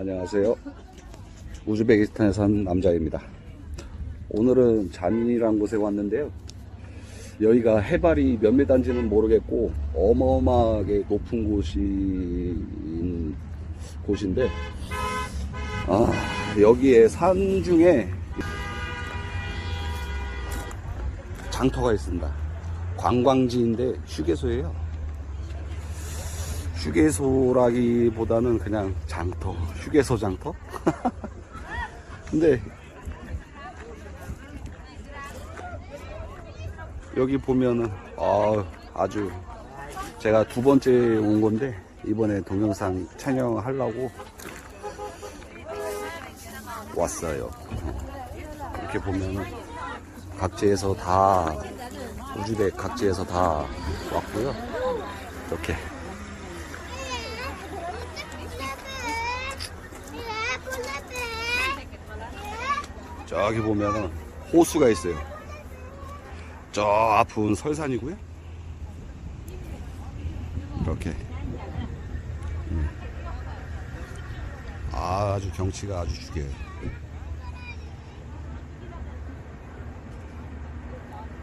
안녕하세요. 우즈베키스탄에 산 남자입니다. 오늘은 잔이라는 곳에 왔는데요. 여기가 해발이 몇 메다인지는 모르겠고 어마어마하게 높은 곳이 곳인데 아, 여기에 산 중에 장터가 있습니다. 관광지인데 휴게소예요. 휴게소라기보다는 그냥 장터, 휴게소 장터? 근데 여기 보면은 아, 아주 제가 두 번째 온 건데 이번에 동영상 촬영하려고 왔어요. 이렇게 보면은 각지에서 다 우즈벡 각지에서 다 왔고요. 이렇게 저기 보면은 호수가 있어요. 저 앞은 설산이고요. 이렇게 음. 아주 경치가 아주 죽여요.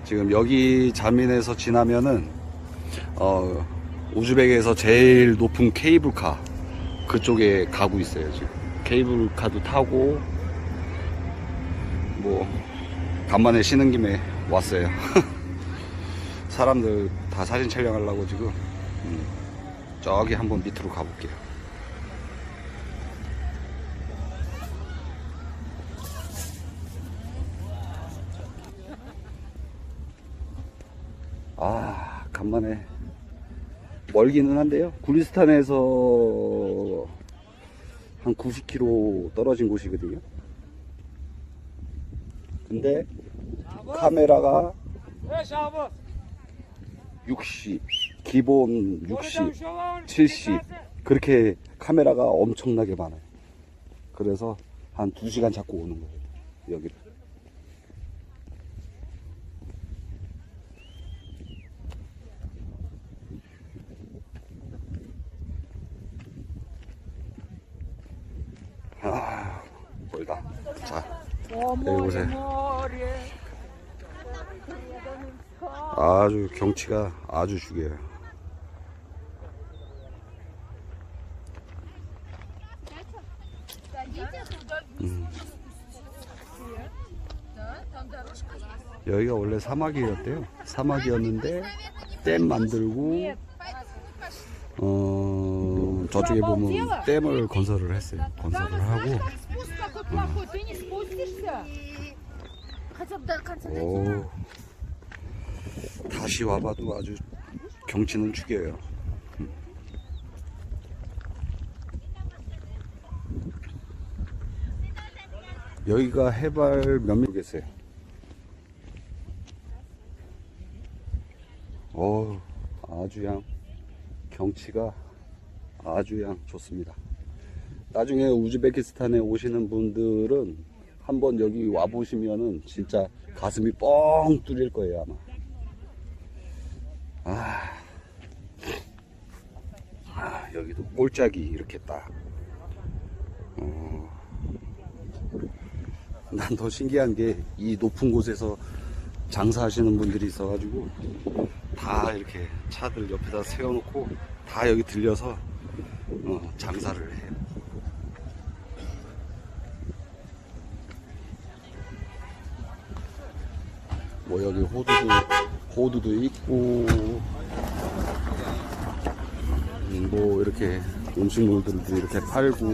지금 여기 자민에서 지나면은 어, 우즈벡에서 제일 높은 케이블카 그쪽에 가고 있어요 지금 케이블카도 타고 뭐 간만에 쉬는 김에 왔어요. 사람들 다 사진 촬영하려고 지금. 음, 저기 한번 밑으로 가볼게요. 아 간만에 멀기는 한데요. 구리스탄에서 한 90km 떨어진 곳이거든요 근데 카메라가 60 기본 60 70 그렇게 카메라가 엄청나게 많아요. 그래서 한 2시간 잡고 오는 거예요 여기를 아 멀다 자 여기 보세요. 아주 경치가 아주 죽여요. 음. 여기가 원래 사막이었대요. 사막이었는데 댐 만들고 어 저쪽에 보면 댐을 건설을 했어요. 건설을 하고 плохой, ты не спустишься? Хотя бы до конца 오 다시 와봐도 아주 경치는 죽여요 음. 여기가 해발 몇 미터겠어요? 어 아주 양 경치가 아주 양 좋습니다. 나중에 우즈베키스탄에 오시는 분들은 한번 여기 와 보시면은 진짜 가슴이 뻥 뚫릴 거예요 아마. 아, 아 여기도 꼴짝이 이렇게 딱. 어, 난더 신기한 게 이 높은 곳에서 장사하시는 분들이 있어가지고 다 이렇게 차들 옆에다 세워놓고 다 여기 들려서 어, 장사를 해요. 뭐 여기 호두도 호두도 있고 음, 뭐 이렇게 음식물들도 이렇게 팔고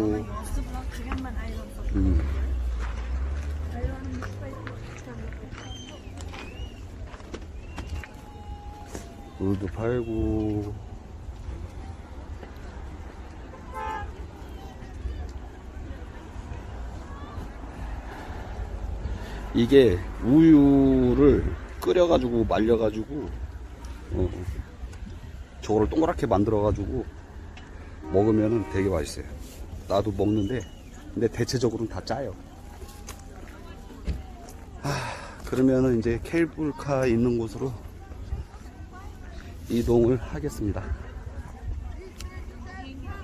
음. 물도 팔고 이게 우유를 끓여가지고 말려가지고 어, 저거를 동그랗게 만들어가지고 먹으면 되게 맛있어요. 나도 먹는데 근데 대체적으로는 다 짜요. 아, 그러면은 이제 케이블카 있는 곳으로 이동을 하겠습니다.